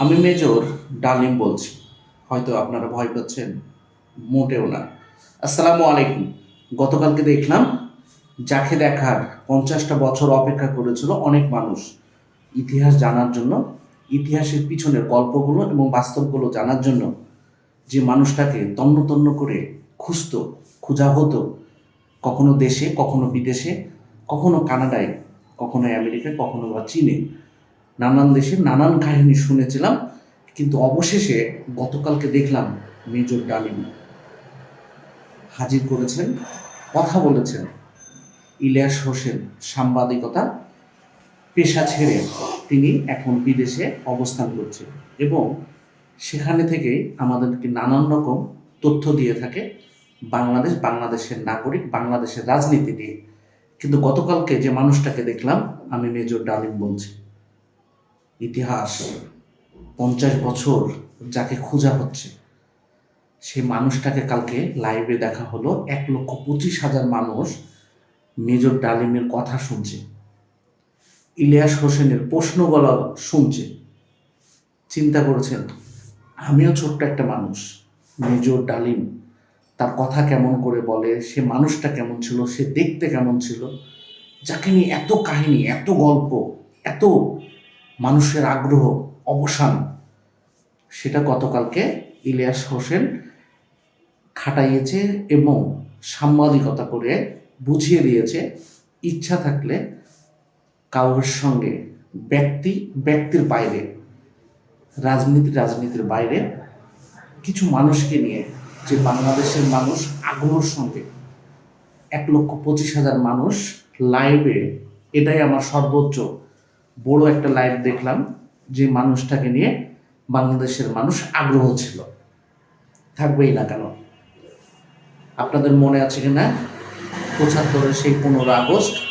আমি মেজর ডালিম বলছি। হয়তো আপনারা ভয় পাচ্ছেন, মোটেও না। আসসালামু আলাইকুম। গতকালকে দেখলাম, যাকে দেখার পঞ্চাশটা বছর অপেক্ষা করেছিল অনেক মানুষ। ইতিহাস জানার জন্য, ইতিহাসের পিছনের গল্পগুলো এবং বাস্তবগুলো জানার জন্য যে মানুষটাকে তন্ন তন্ন করে খুঁজতো, খোঁজা হতো, কখনো দেশে, কখনো বিদেশে, কখনো কানাডায়, কখনো আমেরিকায়, কখনো বা চীনে। নানান দেশে নানান কাহিনী শুনেছিলাম, কিন্তু অবশেষে গতকালকে দেখলাম মেজর ডালিম হাজির করেছেন, কথা বলেছেন। ইলিয়াস হোসেন সাংবাদিকতা, পেশা ছেড়ে তিনি এখন বিদেশে অবস্থান করছেন এবং সেখানে থেকে আমাদেরকে নানান রকম তথ্য দিয়ে থাকে, বাংলাদেশ, বাংলাদেশের নাগরিক, বাংলাদেশের রাজনীতি নিয়ে। কিন্তু গতকালকে যে মানুষটাকে দেখলাম, আমি মেজর ডালিম বলছি। ইতিহাস, পঞ্চাশ বছর যাকে খোঁজা হচ্ছে সেই মানুষটাকে কালকে লাইভে দেখা হলো। এক লক্ষ পঁচিশ হাজার মানুষ মেজর ডালিমের কথা শুনছে। ইলিয়াস হোসেনের প্রশ্নগুলো শুনছে। চিন্তা করেছেন, আমিও ছোট্ট একটা মানুষ, মেজর ডালিম। তার কথা কেমন করে বলে? সে মানুষটা কেমন ছিল? সে দেখতে কেমন ছিল? যাকে নিয়ে এত কাহিনী, এত গল্প, এত মানুষের আগ্রহ, অবসান, সেটা গতকালকে ইলিয়াস হোসেন খাটাইয়েছে এবং সাংবাদিকতা করে বুঝিয়ে দিয়েছে। ইচ্ছা থাকলে কাউর সঙ্গে ব্যক্তি, ব্যক্তির বাইরে, রাজনীতি, রাজনীতির বাইরে কিছু মানুষকে নিয়ে যে বাংলাদেশের মানুষ আগ্রহের সঙ্গে এক লক্ষ পঁচিশ হাজার মানুষ লাইভে এটাই আমার সর্বোচ্চ বড় একটা লাইভ দেখলাম যে মানুষটাকে নিয়ে বাংলাদেশের মানুষ আগ্রহ ছিল। থাকবেই না কেন? আপনাদের মনে আছে কিনা? পঁচাত্তরের সেই পনেরো আগস্ট